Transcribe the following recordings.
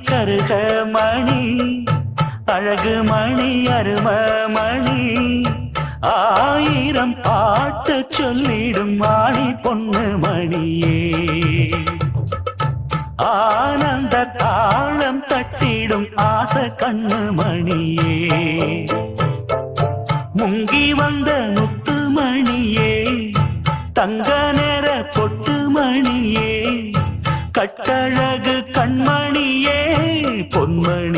தருக மணி அழகு மணி அரும மணி. ஆயிரம் பாட்டு சொல்லிடும் மாணி பொண்ணு மணியே. ஆனந்த தாளம் தட்டிடும் ஆச கண்ணு மணியே. முங்கி வந்த முத்து மணியே தங்க நேர பொட்டு மணியே. கட்டழக பொன்மணியே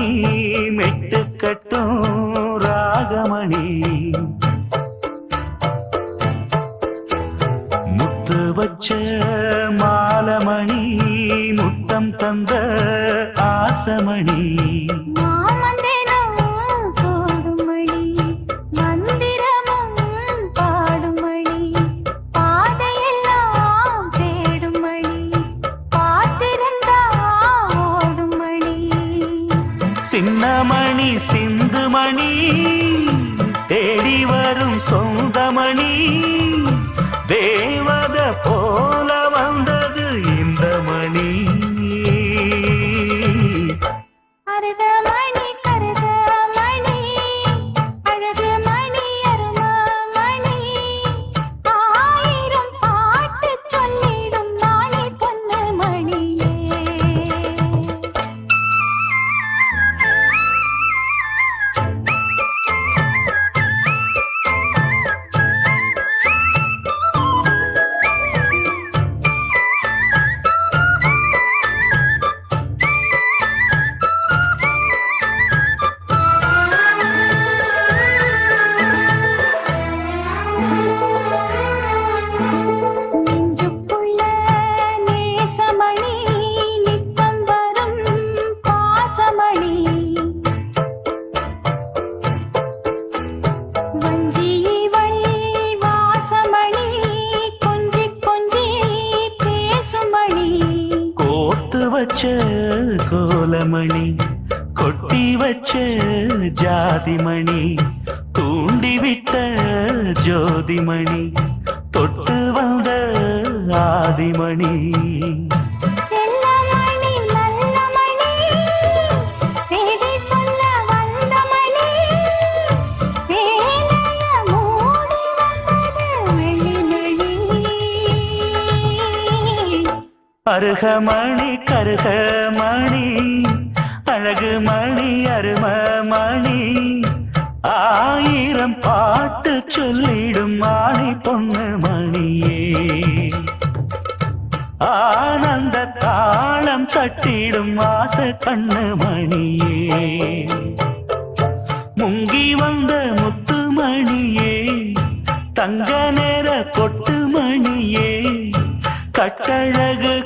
தாளமணி மெட்டு கட்டும் ராகமணி முத்து வச்ச மாலமணி முத்தம் தந்த ஆசமணி. வரும் கொட்டி வச்ச ஜாதிமணி தூண்டிவிட்ட ஜோதிமணி தொட்டு வந்த ஆதிமணி. அருகமணி கருகமணி அழகு மணி அரும மணி. ஆயிரம் பாட்டு சொல்லிடும் மாணி பொண்ணு மணியே. ஆனந்த தாளம் தட்டிடும் ஆச கண்ணு மணியே. முங்கி வந்த முத்து மணியே. தங்க நேர கொட்டு மணியே. கட்டழகு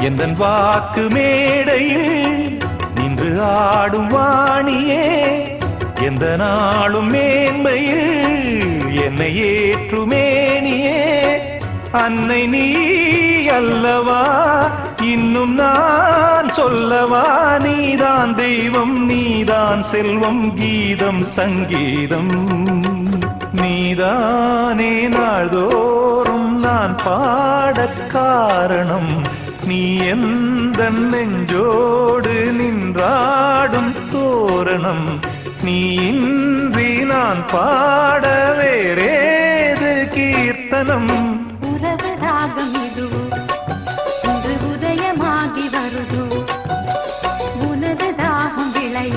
எந்தன் வாக்கு மேடையில் நின்று ஆடும் வாணியே எந்த நாளும் மேன்மையில் என்னை ஏற்றுமேனியே. அன்னை நீ அல்லவா இன்னும் நான் சொல்லவா? நீதான் தெய்வம் நீதான் செல்வம் கீதம் சங்கீதம். நீதானே நாள்தோறும் நான் பாட காரணம். நீ எந்த நெஞ்சோடு நின்றாடும் தோரணம்? நீ இன்றி நான் பாட வேறேது கீர்த்தனம்? உறவு ராகம் இதுவோ இன்று உதயமாகி வருதோ. உனது தாகம் விளைய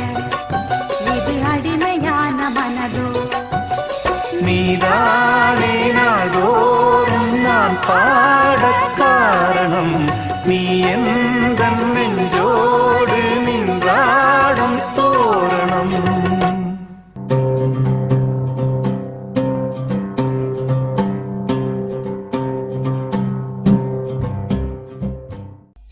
இது அடிமையான மனதோ? நீதானே நாள்தோறும் நான் பாடக் காரணம்.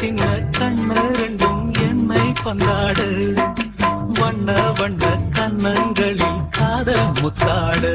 சின்ன சின்ன கண்ணு ரெண்டும் என்னை கொண்டாடு வண்ண வண்ண கண்ணங்களில் காதல் முத்தாடு.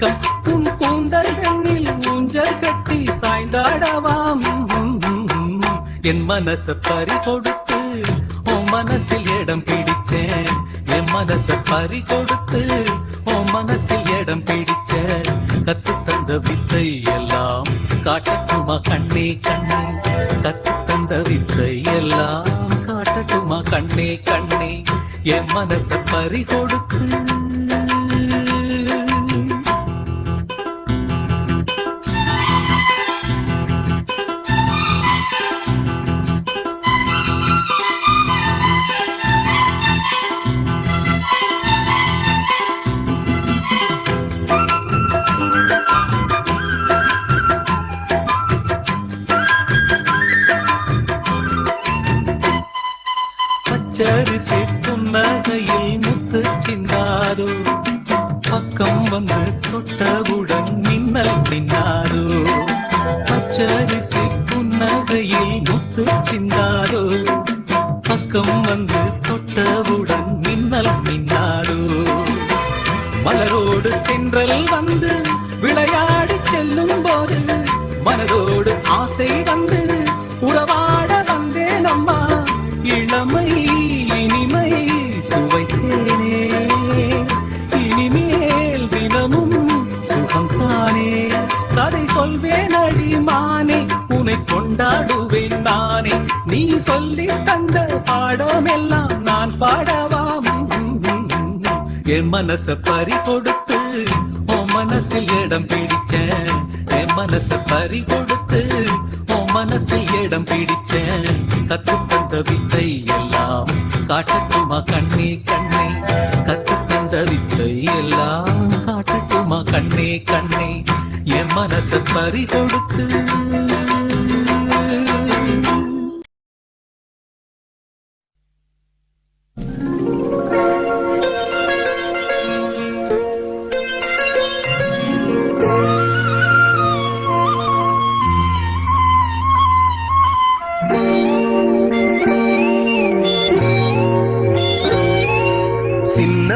வெட்கம் உன் கூந்தல் கண்ணில் ஊஞ்சல் கட்டி சாய்ந்தாடவாம். என் மனச பறி கொடுத்து உன் மனசில் இடம் பிடிச்சேன். என் மனச பறி கொடுத்து உன் மனசில் இடம் பிடிச்சேன். கத்து தந்த வித்தை எல்லாம் காட்டட்டுமா கண்ணே கண்ணே? கத்து தந்த வித்தை எல்லாம் காட்டட்டுமா கண்ணே கண்ணே? என் மனச பறி கொடுத்து கொண்டாடுவேன் நானே. நீ சொல்லி தந்த பாடமெல்லாம் நான் பாடவாம் என் மனச பறி கொடுத்து உன் மனசில் இடம் பிடிச்சேன். என் மனச பறி கொடுத்து உன் மனசில் இடம் பிடிச்சேன். கத்து தந்த வித்தை எல்லாம் காட்டட்டுமா கண்ணே கண்ணே? கத்து தந்த வித்தை எல்லாம் காட்டட்டுமா கண்ணே கண்ணே? என் மனச பறி கொடுத்து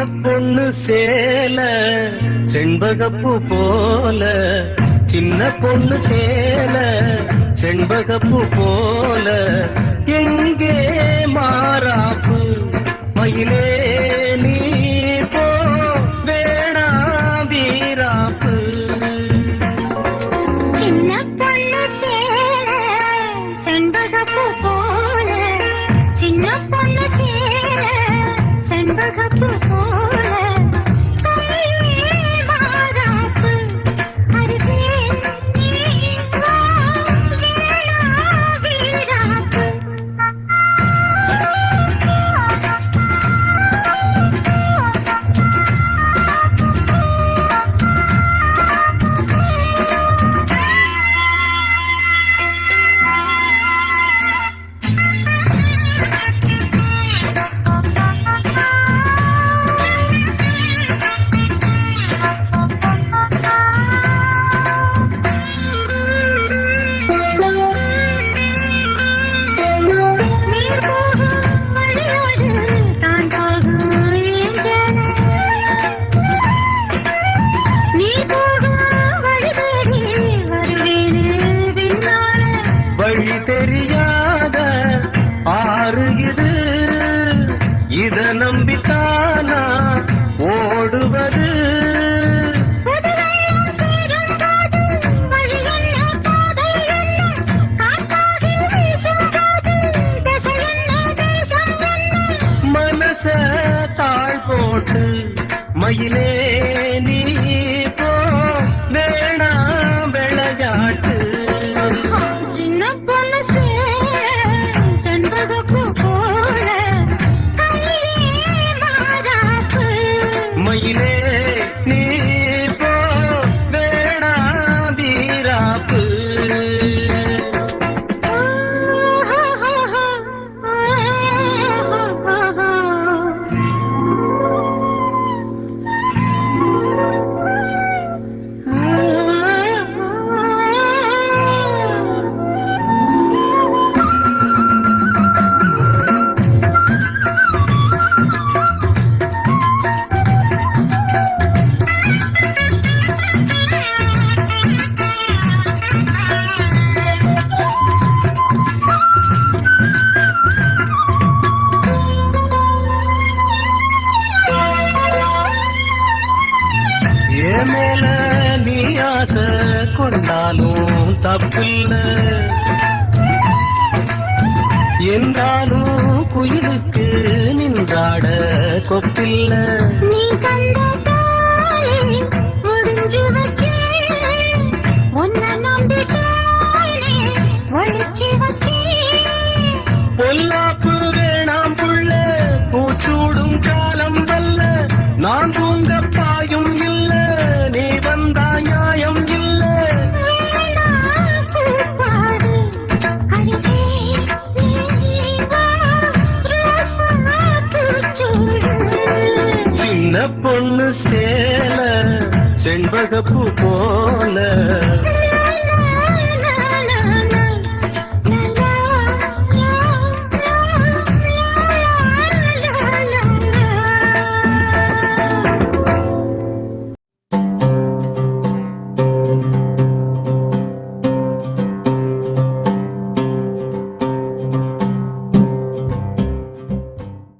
பொண்ணு சேல செண்பகப்பு போல. சின்ன பொண்ணு சேல செண்பகப்பு போல. எங்கே மாறாப்பு மயிலே நீ போ வேணா வீராப்பு. சின்ன பொண்ணு சேல செண்பகப்பூ போல. சின்ன பொண்ணு சேல ஆசை கொண்டாலும் தப்பில்ல. என்றாலும் குயிலுக்கு நின்றாட கொப்பில்ல. சேல செண்பகப்பூ போ